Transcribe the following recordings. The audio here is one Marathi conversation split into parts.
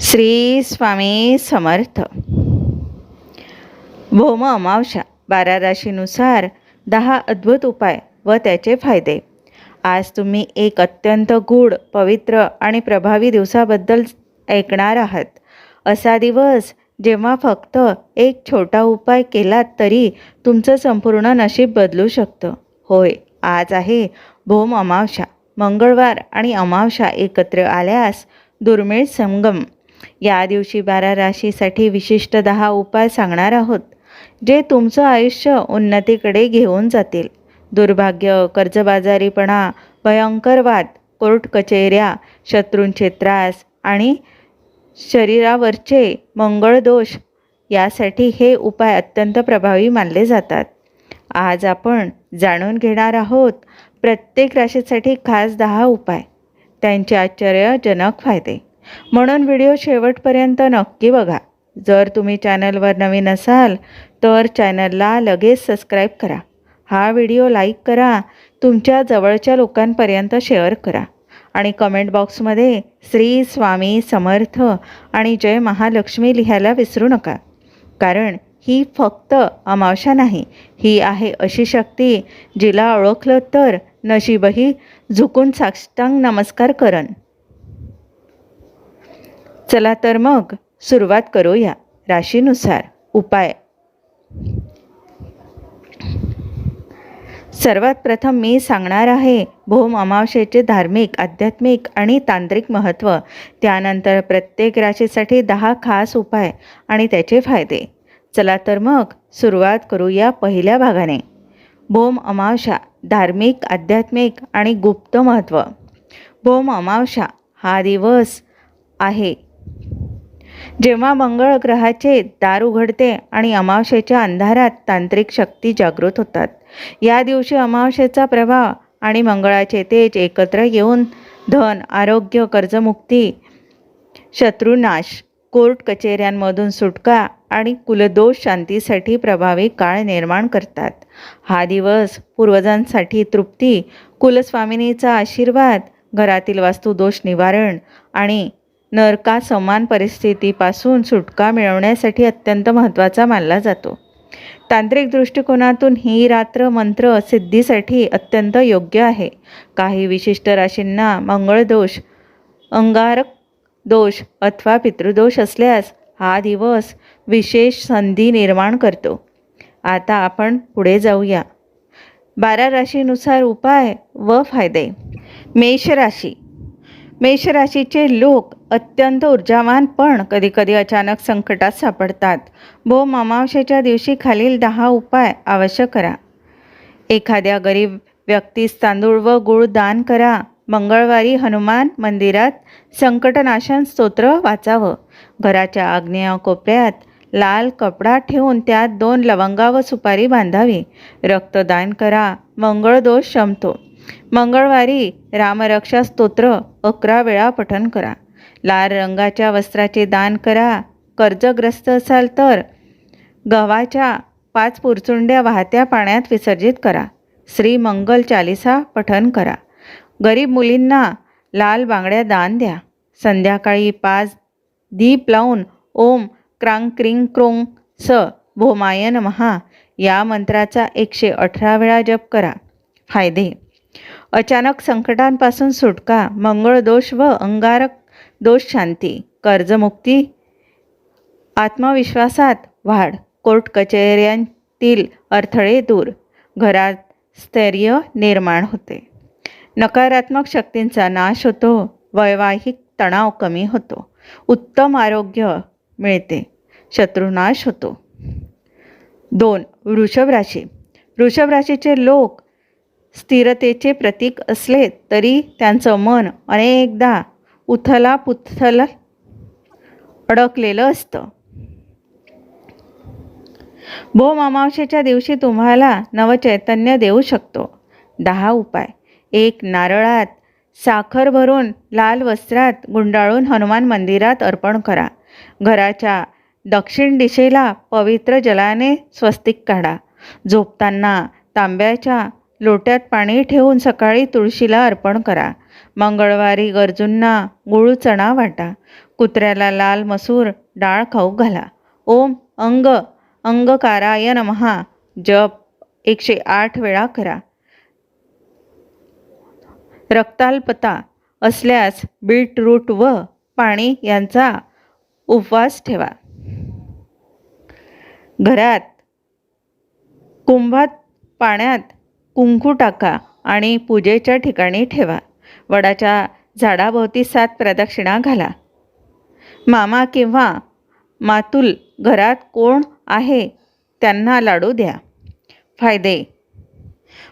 श्री स्वामी समर्थ. भौम अमावशा बारा राशीनुसार दहा अद्भुत उपाय व त्याचे फायदे. आज तुम्ही एक अत्यंत गूढ पवित्र आणि प्रभावी दिवसाबद्दल ऐकणार आहात. असा दिवस जेव्हा फक्त एक छोटा उपाय केलात तरी तुमचं संपूर्ण नशीब बदलू शकतं. होय आज आहे भौम अमावशा मंगळवार आणि अमावशा एकत्र आल्यास दुर्मिळ संगम या दिवशी बारा राशीसाठी विशिष्ट दहा उपाय सांगणार आहोत जे तुमचं आयुष्य उन्नतीकडे घेऊन जातील. दुर्भाग्य कर्जबाजारीपणा भयंकरवाद कोर्ट कचेऱ्या शत्रूंचे त्रास आणि शरीरावरचे मंगळदोष यासाठी हे उपाय अत्यंत प्रभावी मानले जातात. आज आपण जाणून घेणार आहोत प्रत्येक राशीसाठी खास दहा उपाय. त्यांचे आश्चर्यजनक फायदे. म्हणून व्हिडिओ शेवटपर्यंत नक्की बघा. जर तुम्ही चॅनलवर नवीन असाल तर चॅनलला लगेच सबस्क्राईब करा. हा व्हिडिओ लाईक करा तुमच्या जवळच्या लोकांपर्यंत शेअर करा. आणि कमेंट बॉक्समध्ये श्री स्वामी समर्थ आणि जय महालक्ष्मी लिहायला विसरू नका. कारण ही फक्त अमावशा नाही ही आहे अशी शक्ती जिला ओळखलं तर नशीबही झुकून साष्टांग नमस्कार करन चला तर मग सुरुवात करूया राशीनुसार. उपाय. सर्वात प्रथम मी सांगणार आहे भौम अमावशेचे धार्मिक आध्यात्मिक आणि तांत्रिक महत्त्व त्यानंतर प्रत्येक राशीसाठी दहा खास उपाय आणि त्याचे फायदे. चला तर मग सुरुवात करूया पहिल्या भागाने. भौम अमावशा धार्मिक आध्यात्मिक आणि गुप्त महत्त्व भौम अमावशा हा दिवस आहे जेव्हा मंगळ ग्रहाचे दार उघडते आणि अमावशेच्या अंधारात तांत्रिक शक्ती जागृत होतात. या दिवशी अमावस्येचा प्रभाव आणि मंगळाचे तेज एकत्र येऊन धन आरोग्य कर्जमुक्ती शत्रुनाश कोर्ट कचेऱ्यांमधून सुटका आणि कुलदोष शांतीसाठी प्रभावी काळ निर्माण करतात. हा दिवस पूर्वजांसाठी तृप्ती कुलस्वामिनीचा आशीर्वाद घरातील वास्तुदोष निवारण आणि नरका समान परिस्थितीपासून सुटका मिळवण्यासाठी अत्यंत महत्त्वाचा मानला जातो. तांत्रिक दृष्टिकोनातून ही रात्र मंत्र सिद्धीसाठी अत्यंत योग्य आहे. काही विशिष्ट राशींना मंगळदोष अंगारक दोष अथवा पितृदोष असल्यास हा दिवस विशेष संधी निर्माण करतो. आता आपण पुढे जाऊया. बारा राशीनुसार उपाय व फायदे. मेष राशी. मेषराशीचे लोक अत्यंत ऊर्जावान पण कधीकधी अचानक संकटात सापडतात. भोम मामावशेच्या दिवशी खालील दहा उपाय अवश्य करा. एखाद्या गरीब व्यक्तीस तांदूळ व गुळ दान करा. मंगळवारी हनुमान मंदिरात संकटनाशन स्तोत्र वाचावं. घराच्या आग्नेय कोपऱ्यात लाल कपडा ठेवून त्यात दोन लवंगा व सुपारी बांधावी. रक्तदान करा. मंगळदोष शमतो. मंगळवारी रामरक्षा स्तोत्र अकरा वेळा पठन करा. लाल रंगाच्या वस्त्राचे दान करा. कर्जग्रस्त असाल तर गव्हाच्या पाच पुरचुंड्या वाहत्या पाण्यात विसर्जित करा. श्री मंगल चालिसा पठन करा. गरीब मुलींना लाल बांगड्या दान द्या. संध्याकाळी पाच दीप लावून ओम क्रांग क्रिंग क्रोंग स भोमायन महा या मंत्राचा एकशे अठरा वेळा जप करा. फायदे अचानक संकटांपासून सुटका मंगळ दोष व अंगारक दोष शांती कर्जमुक्ती आत्मविश्वासात वाढ कोर्ट कचेऱ्यांतील अडथळे दूर घरात स्थैर्य निर्माण होते. नकारात्मक शक्तींचा नाश होतो वैवाहिक तणाव कमी होतो उत्तम आरोग्य मिळते शत्रुनाश होतो. दोन वृषभ राशी. वृषभ राशीचे लोक स्थिरतेचे प्रतीक असले तरी त्यांचं मन अनेकदा उथला पुथल अडकलेलं असतं. भोम अमावशेच्या दिवशी तुम्हाला नवचैतन्य देऊ शकतो. दहा उपाय. एक नारळात साखर भरून लाल वस्त्रात गुंडाळून हनुमान मंदिरात अर्पण करा. घराच्या दक्षिण दिशेला पवित्र जलाने स्वस्तिक काढा. झोपताना तांब्याच्या लोट्यात पाणी ठेवून सकाळी तुळशीला अर्पण करा. मंगळवारी गरजूंना गुळ चणा वाटा. कुत्र्याला लाल मसूर डाळ खाऊ घाला. ओम अंग अंगकाराय नमहा. जप एकशे आठ वेळा करा. रक्ताल्पता असल्यास बीटरूट व पाणी यांचा उपवास ठेवा. घरात कुंभात पाण्यात कुंकू टाका आणि पूजेच्या ठिकाणी ठेवा. वडाच्या झाडाभोवती सात प्रदक्षिणा घाला. मामा किंवा मातुल घरात कोण आहे त्यांना लाडू द्या. फायदे.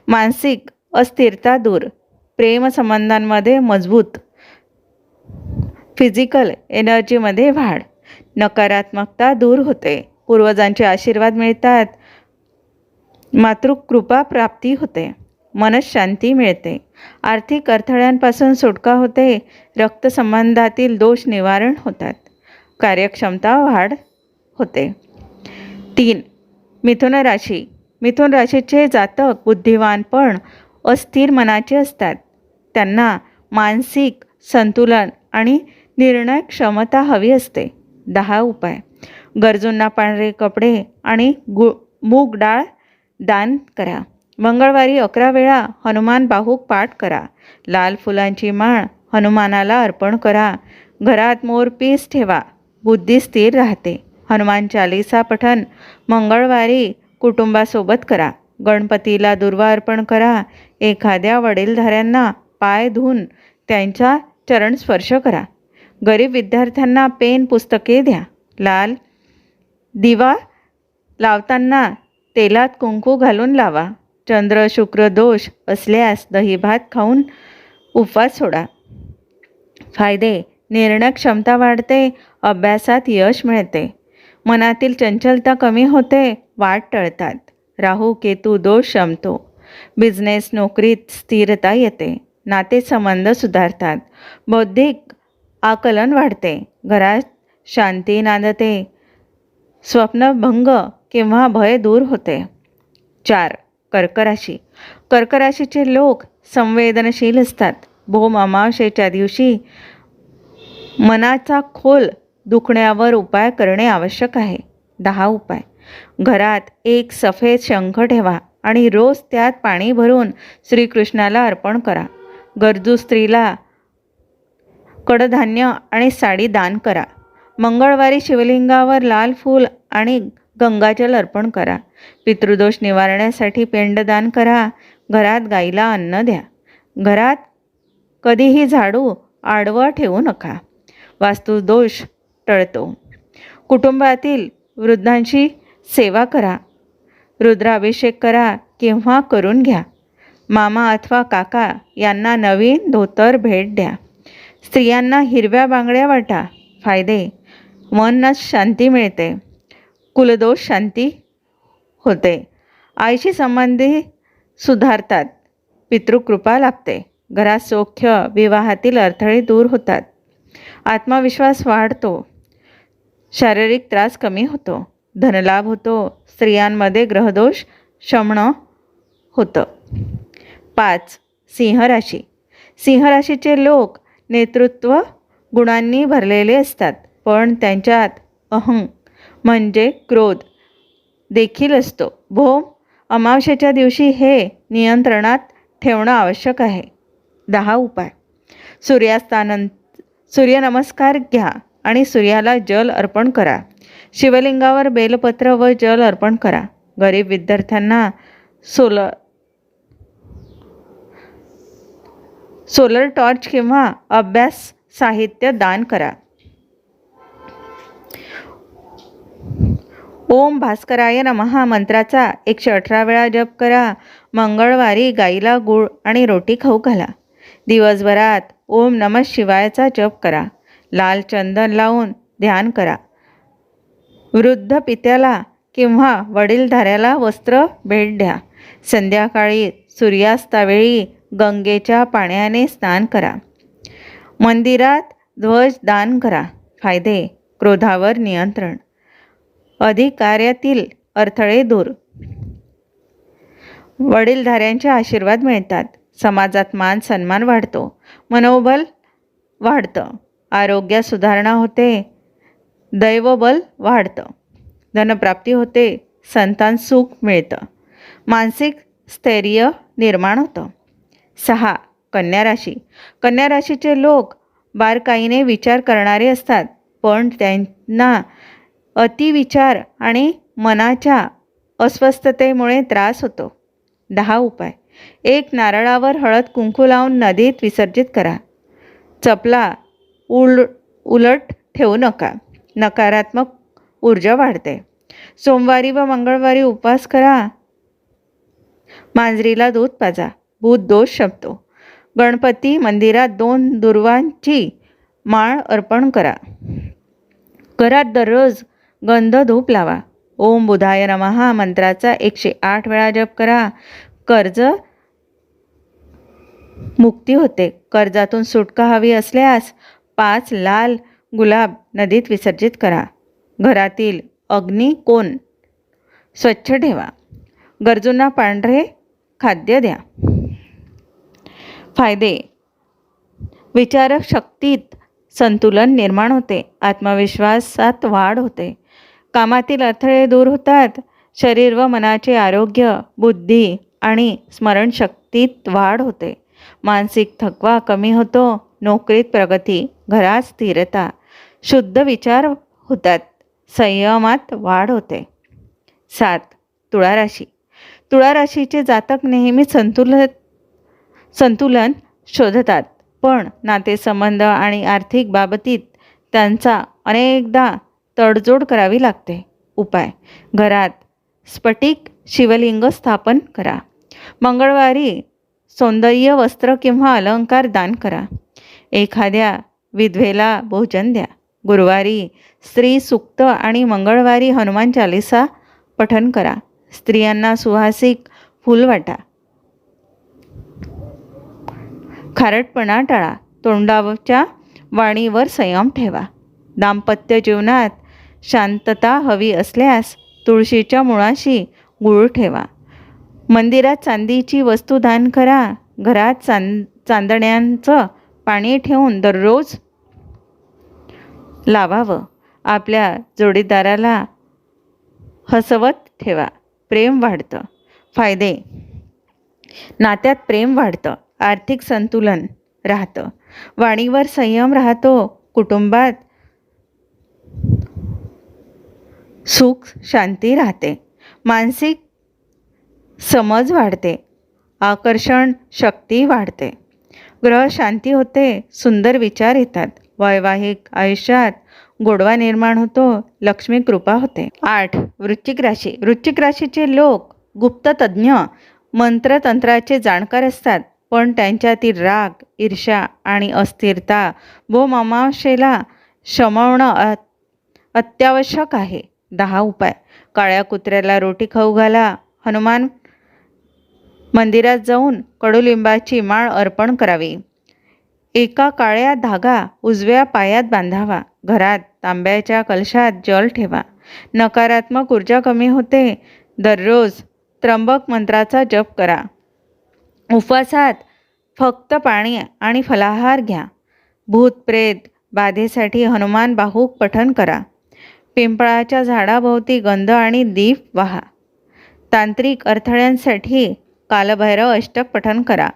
मानसिक अस्थिरता दूर. प्रेमसंबंधांमध्ये मजबूत. फिजिकल एनर्जीमध्ये वाढ. नकारात्मकता दूर होते. पूर्वजांचे आशीर्वाद मिळतात. मातृकृपा प्राप्ती होते. मनशांती मिळते. आर्थिक अडथळ्यांपासून सुटका होते. रक्तसंबंधातील दोष निवारण होतात. कार्यक्षमता वाढ होते. तीन मिथुन राशी. मिथुन राशीचे जातक बुद्धिवान पण अस्थिर मनाचे असतात. त्यांना मानसिक संतुलन आणि निर्णय क्षमता हवी असते. दहा उपाय. गरजूंना पांढरे कपडे आणि गु मूग डाळ दान करा. मंगळवारी अकरा वेळा हनुमान बाहूक पाठ करा. लाल फुलांची माळ हनुमानाला अर्पण करा. घरात मोर पीस ठेवा. बुद्धी स्थिर राहते. हनुमान चालिसा पठण मंगळवारी कुटुंबासोबत करा. गणपतीला दुर्वा अर्पण करा. एखाद्या वडीलधाऱ्यांना पाय धुवून त्यांचा चरण स्पर्श करा. गरीब विद्यार्थ्यांना पेन पुस्तके द्या. लाल दिवा लावताना तेलात कुंकू घालून लावा. चंद्र शुक्र दोष असल्यास दही भात खाऊन उपवास सोडा. फायदे निर्णय क्षमता वाढते अभ्यासात यश मिळते. मनातील चंचलता कमी होते वाट टळतात. राहू केतू दोष शमतो. बिझनेस नोकरीत स्थिरता येते. नातेसंबंध सुधारतात. बौद्धिक आकलन वाढते. घरात शांती नांदते. स्वप्नभंग किंवा भय दूर होते. चार कर्कराशी. कर्कराशीचे लोक संवेदनशील असतात. भोम अमावशेच्या दिवशी मनाचा खोल दुखण्यावर उपाय करणे आवश्यक आहे. दहा उपाय. घरात एक सफेद शंख ठेवा आणि रोज त्यात पाणी भरून श्रीकृष्णाला अर्पण करा. गरजू स्त्रीला कडधान्य आणि साडी दान करा. मंगळवारी शिवलिंगावर लाल फूल आणि गंगाजल अर्पण करा. पितृदोष निवारण्यासाठी पिंडदान करा. घरात गाईला अन्न द्या. घरात कधीही झाडू आडवं ठेवू नका. वास्तुदोष टळतो. कुटुंबातील वृद्धांची सेवा करा. रुद्राभिषेक करा किंवा करून घ्या. मामा अथवा काका यांना नवीन धोतर भेट द्या. स्त्रियांना हिरव्या बांगड्या वाटा. फायदे. मनच शांती मिळते. कुलदोष शांती होते. आईशी संबंधी सुधारतात. पितृकृपा लाभते. घरात सौख्य विवाहातील अडथळे दूर होतात. आत्मविश्वास वाढतो. शारीरिक त्रास कमी होतो. धनलाभ होतो. स्त्रियांमध्ये ग्रहदोष शमणं होतं. पाच सिंह राशी सिंह राशीचे लोक नेतृत्व गुणांनी भरलेले असतात पण त्यांच्यात अहं म्हणजे क्रोध. देखील असतो. भोम अमावस्येच्या दिवशी हे नियंत्रणात ठेवणं आवश्यक आहे. दहा उपाय. सूर्यास्तानं सूर्यनमस्कार घ्या आणि सूर्याला जल अर्पण करा. शिवलिंगावर बेलपत्र व जल अर्पण करा. गरीब विद्यार्थ्यांना सोल सोलर टॉर्च किंवा अभ्यास साहित्य दान करा. ओम भास्कराय नमहा मंत्राचा एकशे अठरा वेळा जप करा. मंगळवारी गाईला गूळ आणि रोटी खाऊ घाला. दिवसभरात ओम नम शिवायचा जप करा. लाल चंदन लावून ध्यान करा. वृद्ध पित्याला किंवा वडीलधाऱ्याला वस्त्र भेट द्या. संध्याकाळी सूर्यास्तावेळी गंगेच्या पाण्याने स्नान करा. मंदिरात ध्वज दान करा. फायदे क्रोधावर नियंत्रण. अधिकार्यातील अडथळे दूर. वडीलधाऱ्यांचे आशीर्वाद मिळतात. समाजात मान सन्मान वाढतो. मनोबल वाढतं. आरोग्यात सुधारणा होते. दैवबल वाढतं. धनप्राप्ती होते. संतान सुख मिळतं. मानसिक स्थैर्य निर्माण होतं. सहा कन्या राशी. कन्या राशीचे लोक बारकाईने विचार करणारे असतात पण त्यांना अतिविचार आणि मनाच्या अस्वस्थतेमुळे त्रास होतो. दहा उपाय. एक नारळावर हळद कुंकू लावून नदीत विसर्जित करा. चपला उल उलट ठेवू नका. नकारात्मक ऊर्जा वाढते. सोमवारी व मंगळवारी उपवास करा. मांजरीला दूध पाजा. भूत दोष शब्दो गणपती मंदिरात दोन दुर्वांची माळ अर्पण करा. घरात दररोज गंध धूप लावा. ओम बुधाय नमहा मंत्राचा एकशे आठ वेळा जप करा. कर्ज मुक्ती होते. कर्जातून सुटका हवी असल्यास पाच लाल गुलाब नदीत विसर्जित करा. घरातील अग्नी कोण? स्वच्छ ठेवा. गरजूंना पांढरे खाद्य द्या. फायदे. विचारक शक्तीत संतुलन निर्माण होते. आत्मविश्वासात वाढ होते. कामातील अडथळे दूर होतात. शरीर व मनाचे आरोग्य बुद्धी आणि स्मरणशक्तीत वाढ होते. मानसिक थकवा कमी होतो. नोकरीत प्रगती घरात स्थिरता शुद्ध विचार होतात. संयमात वाढ होते. सात तुळा राशी. तुळा राशीचे जातक नेहमी संतुलन संतुलन शोधतात. पण नातेसंबंध आणि आर्थिक बाबतीत त्यांचा अनेकदा तडजोड करावी लागते. उपाय. घरात स्फटिक शिवलिंग स्थापन करा. मंगळवारी सौंदर्य वस्त्र किंवा अलंकार दान करा. एखाद्या विधवेला भोजन द्या. गुरुवारी स्त्री सुक्त आणि मंगळवारी हनुमान चालिसा पठन करा. स्त्रियांना सुहासिक फूल वाटा. खारटपणा टाळा. तोंडाच्या वाणीवर संयम ठेवा. दाम्पत्य जीवनात शांतता हवी असल्यास तुळशीच्या मुळाशी गुळ ठेवा. मंदिरात चांदीची वस्तू दान करा. घरात चांद चांदण्यांचं पाणी ठेवून दररोज लावावं. आपल्या जोडीदाराला हसवत ठेवा. प्रेम वाढतं. फायदे. नात्यात प्रेम वाढतं. आर्थिक संतुलन राहतं. वाणीवर संयम राहतो. कुटुंबात सुख शांती राहते. मानसिक समज वाढते. आकर्षण शक्ती वाढते. ग्रह शांती होते सुंदर विचार येतात. वैवाहिक आयुष्यात गोडवा निर्माण होतो लक्ष्मी कृपा होते. आठ वृश्चिक राशी. वृश्चिक राशीचे लोक गुप्ततज्ज्ञ मंत्रतंत्राचे जाणकार असतात पण त्यांच्यातील राग ईर्ष्या आणि अस्थिरता व शमवणं अ- अत्यावश्यक आहे. दहा उपाय. काळ्या कुत्र्याला रोटी खाऊ घाला. हनुमान मंदिरात जाऊन कडुलिंबाची माळ अर्पण करावी. एका काळ्या धागा उजव्या पायात बांधावा. घरात तांब्याच्या कलशात जल ठेवा. नकारात्मक ऊर्जा कमी होते. दररोज त्र्यंबक मंत्राचा जप करा. उपवासात फक्त पाणी आणि फलाहार घ्या. भूत प्रेत बाधेसाठी हनुमान बाहूक पठन करा. पिंपळाच्या झाडाभोवती गंध आणि दीप वाहा. तांत्रिक अडथळ्यांसाठी कालभैरव अष्टक पठन करा.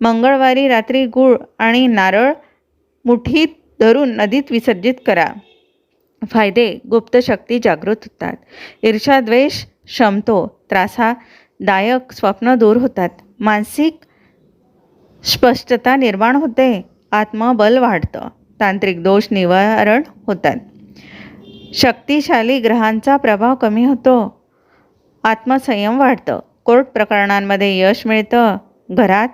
मंगळवारी रात्री गूळ आणि नारळ मुठीत धरून नदीत विसर्जित करा. फायदे गुप्त शक्ती जागृत होतात. ईर्षाद्वेष शमतो त्रासादायक स्वप्न दूर होतात. मानसिक स्पष्टता निर्माण होते. आत्मबल वाढतं. तांत्रिक दोष निवारण होतात. शक्तिशाली ग्रहांचा प्रभाव कमी होतो. आत्मसंयम वाढतं. कोर्ट प्रकरणांमध्ये यश मिळतं. घरात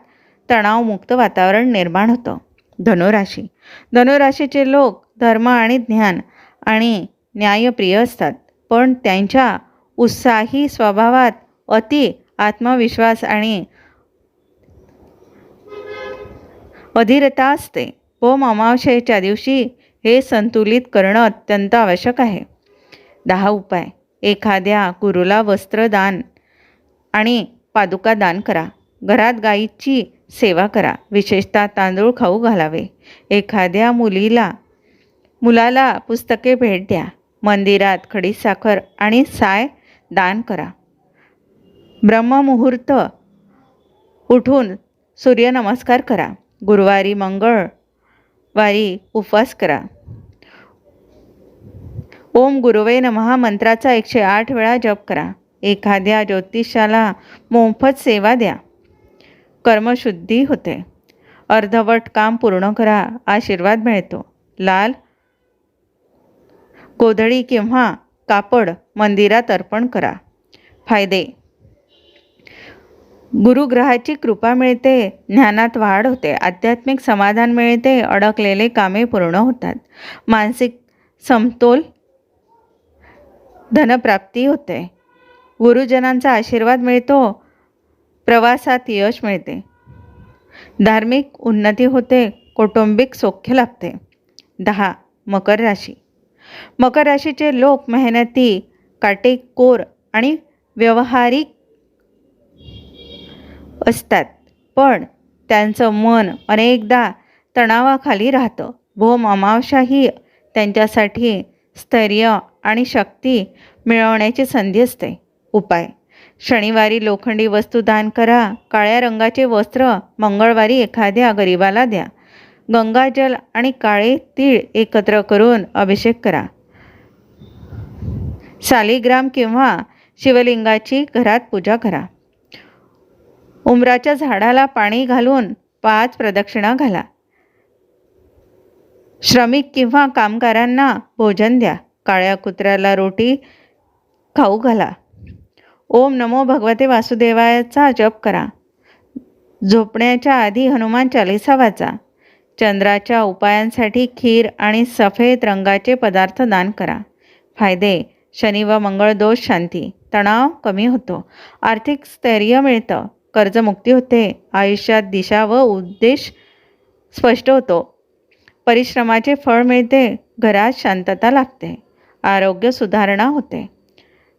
तणावमुक्त वातावरण निर्माण होतं. धनुराशी. धनुराशीचे लोक धर्म आणि ज्ञान आणि न्यायप्रिय असतात. पण त्यांच्या उत्साही स्वभावात अति आत्मविश्वास आणि अधीरता असते. व अमावस्येच्या दिवशी हे संतुलित करणं अत्यंत आवश्यक आहे. दहा उपाय. एखाद्या गुरुला वस्त्रदान आणि पादुका दान करा. घरात गाईची सेवा करा. विशेषतः तांदूळ खाऊ घालावे. एखाद्या मुलीला मुलाला पुस्तके भेट द्या. मंदिरात खडीसाखर आणि साय दान करा. ब्रह्ममुहूर्त उठून सूर्यनमस्कार करा. गुरुवारी मंगळ वारी उपवास करा ओम गुरुवे नमहा मंत्राचा एकशे आठ वेळा जप करा एखाद्या ज्योतिषाला मोफत सेवा द्या कर्मशुद्धी होते अर्धवट काम पूर्ण करा आशीर्वाद मिळतो लाल गोधडी किंवा कापड मंदिरात अर्पण करा फायदे गुरुग्रहाची कृपा मिळते ज्ञानात वाढ होते आध्यात्मिक समाधान मिळते अडकलेले कामे पूर्ण होतात. मानसिक समतोल धनप्राप्ती होते. गुरुजनांचा आशीर्वाद मिळतो प्रवासात यश मिळते. धार्मिक उन्नती होते कौटुंबिक सौख्य लाभते. दहा मकर राशी. मकर राशीचे लोक मेहनती काटेकोर आणि व्यवहारिक असतात. पण त्यांचं मन अनेकदा तणावाखाली राहतं. भोम अमावशाही ही त्यांच्यासाठी स्थैर्य आणि शक्ती मिळवण्याची संधी असते. उपाय. शनिवारी लोखंडी वस्तू दान करा. काळ्या रंगाचे वस्त्र मंगळवारी एखाद्या गरिबाला द्या. गंगाजल आणि काळे तीळ एकत्र करून अभिषेक करा. शालिग्राम किंवा शिवलिंगाची घरात पूजा करा. उमराच्या झाडाला पाणी घालून पाच प्रदक्षिणा घाला. श्रमिक किंवा कामगारांना भोजन द्या. काळ्या कुत्र्याला रोटी खाऊ घाला. ओम नमो भगवते वासुदेवायाचा जप करा. झोपण्याच्या आधी हनुमान चालिसा वाचा. चंद्राच्या उपायांसाठी खीर आणि सफेद रंगाचे पदार्थ दान करा. फायदे शनी व मंगळ दोष शांती. तणाव कमी होतो. आर्थिक स्थैर्य मिळतं. कर्जमुक्ती होते. आयुष्यात दिशा व उद्देश स्पष्ट होतो. परिश्रमाचे फळ मिळते घरात शांतता लागते आरोग्य सुधारणा होते.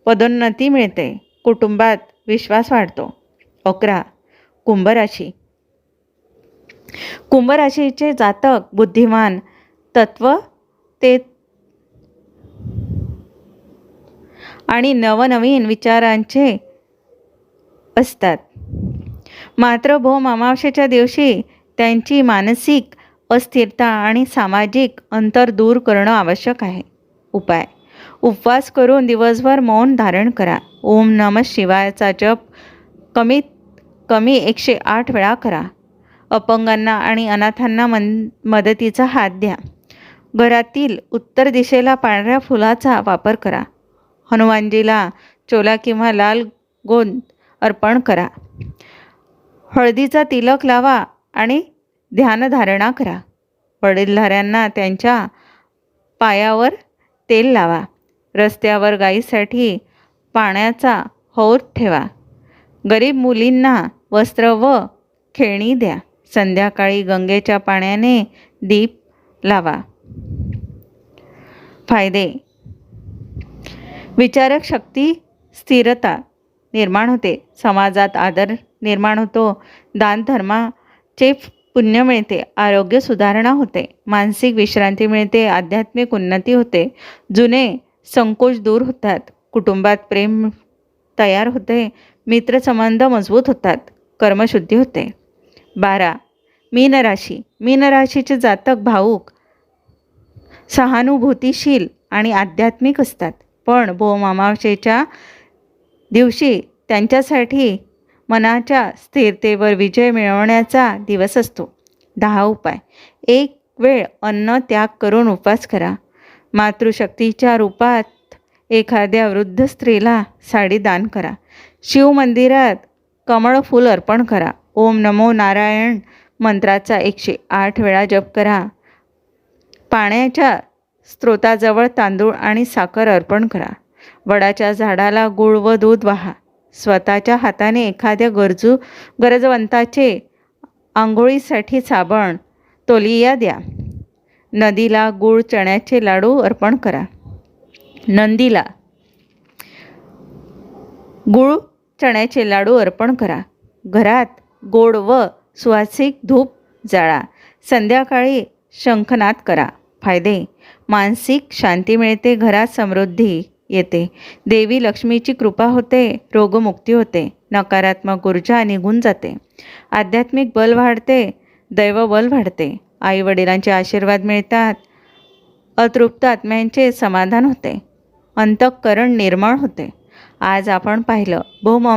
पदोन्नती मिळते कुटुंबात विश्वास वाढतो. अकरा. कुंभराशी. कुंभराशीचे जातक बुद्धिमान तत्व ते आणि नवनवीन विचारांचे असतात. मात्र भोम अमावस्येच्या दिवशी त्यांची मानसिक अस्थिरता आणि सामाजिक अंतर दूर करणं आवश्यक आहे. उपाय. उपवास करून दिवसभर मौन धारण करा. ओम नम शिवायचा जप कमीत कमी एकशे आठ वेळा करा. अपंगांना आणि अनाथांना मन मदतीचा हात द्या. घरातील उत्तर दिशेला पांढऱ्या फुलाचा वापर करा. हनुमानजीला चोला किंवा लाल गोंद अर्पण करा. हळदीचा तिलक लावा आणि ध्यानधारणा करा. वडीलधाऱ्यांना त्यांच्या पायावर तेल लावा. रस्त्यावर गाईसाठी पाण्याचा हौद ठेवा. गरीब मुलींना वस्त्र व खेळणी द्या. संध्याकाळी गंगेच्या पाण्याने दीप लावा. फायदे. विचारक शक्ती स्थिरता निर्माण होते. समाजात आदर निर्माण होतो. दानधर्माचे पुण्य मिळते आरोग्य सुधारणा होते मानसिक विश्रांती मिळते आध्यात्मिक उन्नती होते जुने संकोच दूर होतात कुटुंबात प्रेम तयार होते मित्रसंबंध मजबूत होतात कर्मशुद्धी होते. बारा मीन राशी मीन राशीचे जातक भाऊक सहानुभूतीशील आणि आध्यात्मिक असतात. पण भोमामावशेच्या दिवशी त्यांच्यासाठी मनाच्या स्थिरतेवर विजय मिळवण्याचा दिवस असतो. दहा उपाय. एक वेळ अन्न त्याग करून उपवास करा. मातृशक्तीच्या रूपात एखाद्या वृद्ध स्त्रीला साडी दान करा. शिवमंदिरात कमळ फूल अर्पण करा. ओम नमो नारायण मंत्राचा एकशे आठ वेळा जप करा. पाण्याच्या स्रोताजवळ तांदूळ आणि साखर अर्पण करा. वडाच्या झाडाला गुळ व दूध वाहा. स्वतःच्या हाताने एखाद्या गरजू गरजवंताचे आंघोळीसाठी साबण तोलिया द्या. नदीला गूळ चण्याचे लाडू अर्पण करा. नंदीला गूळ चण्याचे लाडू अर्पण करा. घरात गोड व सुवासिक धूप जाळा. संध्याकाळी शंखनाद करा. फायदे मानसिक शांती मिळते घरात समृद्धी. येते. देवी लक्ष्मीची कृपा होते रोगमुक्ती होते नकारात्मक ऊर्जा निघून जाते. आध्यात्मिक बल वाढते दैव बल वाढते. आईवडिलांचे आशीर्वाद मिळतात अतृप्त आत्म्यांचे समाधान होते अंतःकरण निर्मळ होते. आज आपण पाहिलं भूम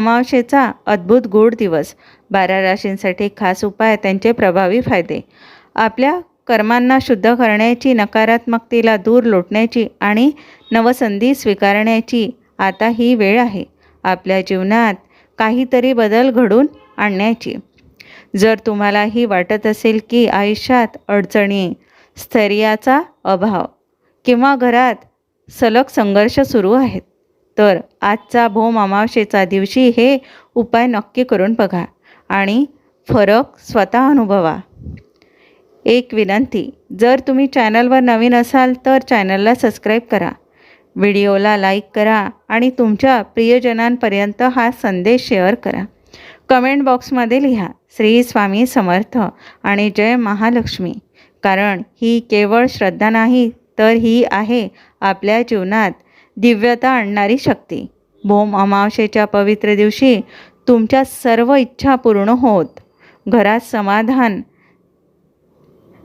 अद्भुत गूढ दिवस. बारा राशींसाठी खास उपाय त्यांचे प्रभावी फायदे. आपल्या कर्मांना शुद्ध करण्याची नकारात्मकतेला दूर लोटण्याची आणि नवसंधी स्वीकारण्याची आता ही वेळ आहे. आपल्या जीवनात काहीतरी बदल घडून आणण्याची. जर तुम्हालाही वाटत असेल की आयुष्यात अडचणी स्थैर्याचा अभाव किंवा घरात सलग संघर्ष सुरू आहेत तर आजचा भोम अमावशेचा दिवशी हे उपाय नक्की करून बघा आणि फरक स्वतः अनुभवा. एक विनंती जर तुम्ही चॅनलवर नवीन असाल तर चॅनलला सबस्क्राईब करा. व्हिडिओला लाईक करा आणि तुमच्या प्रियजनांपर्यंत हा संदेश शेअर करा. कमेंट बॉक्समध्ये लिहा श्री स्वामी समर्थ आणि जय महालक्ष्मी. कारण ही केवळ श्रद्धा नाही तर ही आहे आपल्या जीवनात दिव्यता आणणारी शक्ती. भोम अमावशेच्या पवित्र दिवशी तुमच्या सर्व इच्छा पूर्ण होत. घरात समाधान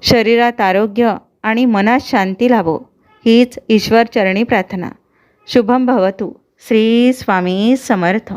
शरीरात आरोग्य आणि मनात शांती लाभो हीच ईश्वरचरणी प्रार्थना. शुभम भवतु. श्री स्वामी समर्थ.